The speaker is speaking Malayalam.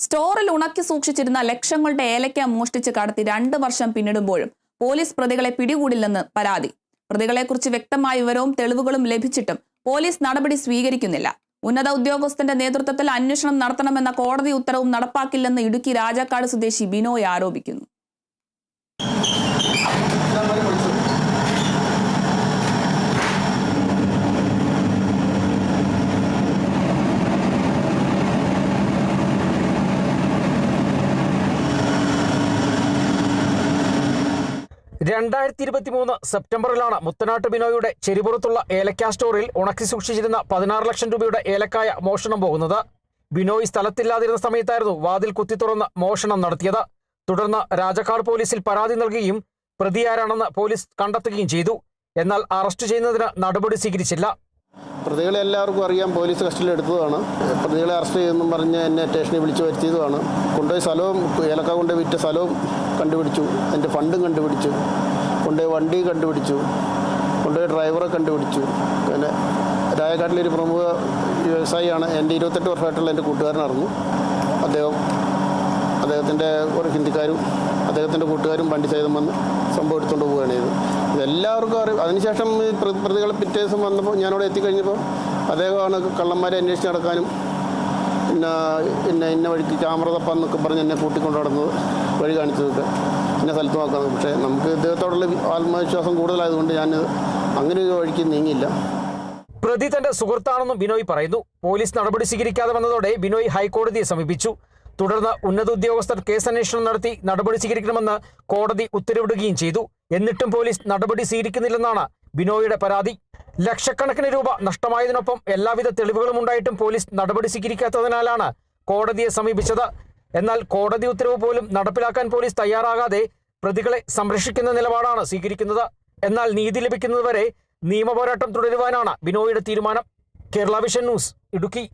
സ്റ്റോറിൽ ഉണക്കി സൂക്ഷിച്ചിരുന്ന ലക്ഷങ്ങളുടെ ഏലക്ക മോഷ്ടിച്ച് കടത്തി രണ്ട് വർഷം പിന്നിടുമ്പോഴും പോലീസ് പ്രതികളെ പിടികൂടില്ലെന്ന് പരാതി. പ്രതികളെക്കുറിച്ച് വ്യക്തമായ വിവരവും തെളിവുകളും ലഭിച്ചിട്ടും പോലീസ് നടപടി സ്വീകരിക്കുന്നില്ല. ഉന്നത ഉദ്യോഗസ്ഥന്റെ നേതൃത്വത്തിൽ അന്വേഷണം നടത്തണമെന്ന കോടതി ഉത്തരവും നടപ്പാക്കില്ലെന്ന് ഇടുക്കി രാജാക്കാട് സ്വദേശി ബിനോയ് ആരോപിക്കുന്നു. രണ്ടായിരത്തി ഇരുപത്തി മൂന്ന് സെപ്റ്റംബറിലാണ് മുത്തനാട്ട് ബിനോയുടെ ചെരിപുറത്തുള്ള ഏലക്ക സ്റ്റോറിൽ ഉണക്കി സൂക്ഷിച്ചിരുന്ന പതിനാറ് ലക്ഷം രൂപയുടെ ഏലക്കായ മോഷണം പോകുന്നത്. ബിനോയ് സ്ഥലത്തില്ലാതിരുന്ന സമയത്തായിരുന്നു വാതിൽ കുത്തി തുറന്ന് മോഷണം നടത്തിയത്. തുടർന്ന് രാജക്കാട് പോലീസിൽ പരാതി നൽകുകയും പ്രതിയാരാണെന്ന് പോലീസ് കണ്ടെത്തുകയും ചെയ്തു. എന്നാൽ അറസ്റ്റ് ചെയ്യുന്നതിന് നടപടി സ്വീകരിച്ചില്ല. പ്രതികളെ എല്ലാവർക്കും അറിയാം. പോലീസ് കസ്റ്റഡിയിൽ എടുത്തതാണ്. പ്രതികളെ അറസ്റ്റ് ചെയ്തെന്നും പറഞ്ഞ് എന്നെ സ്റ്റേഷനിൽ വിളിച്ചു വരുത്തിയതുമാണ്. കൊണ്ടുപോയി സ്ഥലവും ഏലക്ക കൊണ്ടുപോയി വിറ്റ സ്ഥലവും കണ്ടുപിടിച്ചു. എന്റെ ഫണ്ടും കണ്ടുപിടിച്ചു. കൊണ്ടുപോയി വണ്ടി കണ്ടുപിടിച്ചു. കൊണ്ടുപോയി ഡ്രൈവറെ കണ്ടുപിടിച്ചു. പിന്നെ രായക്കാട്ടിലൊരു പ്രമുഖ വ്യവസായിയാണ്. എന്റെ ഇരുപത്തെട്ട് വർഷമായിട്ടുള്ള എന്റെ കൂട്ടുകാരനായിരുന്നു. അദ്ദേഹം അദ്ദേഹത്തിന്റെ ഒരു ഹിന്ദിക്കാരും അദ്ദേഹത്തിന്റെ കൂട്ടുകാരും വണ്ടി സഹിതം വന്ന് സംഭവം എടുത്തുകൊണ്ട് പോവുകയാണ് ചെയ്തത്. ഇതെല്ലാവർക്കും അറിയും. അതിനുശേഷം ഈ പ്ര- പ്രതികളെ പിറ്റേ ദിവസം വന്നപ്പോൾ ഞാനവിടെ എത്തിക്കഴിഞ്ഞപ്പോൾ അദ്ദേഹമാണ് കള്ളന്മാരെ അന്വേഷിച്ച് നടക്കാനും പിന്നെ പിന്നെ ഇന്ന വഴിക്ക് ക്യാമറ തപ്പാന്നൊക്കെ പറഞ്ഞ് എന്നെ കൂട്ടിക്കൊണ്ട് നടന്നത് വഴി കാണിച്ചതൊക്കെ ഇന്ന സ്ഥലത്ത് നോക്കുന്നത് പക്ഷേ നമുക്ക് ഇദ്ദേഹത്തോടുള്ള ആത്മവിശ്വാസം കൂടുതലായതുകൊണ്ട് ഞാൻ അങ്ങനെ ഒരു വഴിക്ക് നീങ്ങിയില്ല. പ്രതി തന്റെ സുഹൃത്താണെന്നും ബിനോയ് പറയുന്നു. പോലീസ് നടപടി സ്വീകരിക്കാതെ വന്നതോടെ ബിനോയ് ഹൈക്കോടതിയെ സമീപിച്ചു. തുടർന്ന് ഉന്നത ഉദ്യോഗസ്ഥർ കേസ് കേസന്വേഷണം നടത്തി നടപടി സ്വീകരിക്കണമെന്ന് കോടതി ഉത്തരവിടുകയും ചെയ്തു. എന്നിട്ടും പോലീസ് നടപടി സ്വീകരിക്കുന്നില്ലെന്നാണ് ബിനോയുടെ പരാതി. ലക്ഷക്കണക്കിന് രൂപ നഷ്ടമായതിനൊപ്പം എല്ലാവിധ തെളിവുകളും ഉണ്ടായിട്ടും പോലീസ് നടപടി സ്വീകരിക്കാത്തതിനാലാണ് കോടതിയെ സമീപിച്ചത്. എന്നാൽ കോടതി ഉത്തരവ് പോലും നടപ്പിലാക്കാൻ പോലീസ് തയ്യാറാകാതെ പ്രതികളെ സംരക്ഷിക്കുന്ന നിലപാടാണ് സ്വീകരിക്കുന്നത്. എന്നാൽ നീതി ലഭിക്കുന്നതുവരെ നിയമപോരാട്ടം തുടരുവാനാണ് ബിനോയുടെ തീരുമാനം. Kerala vision news Idukki.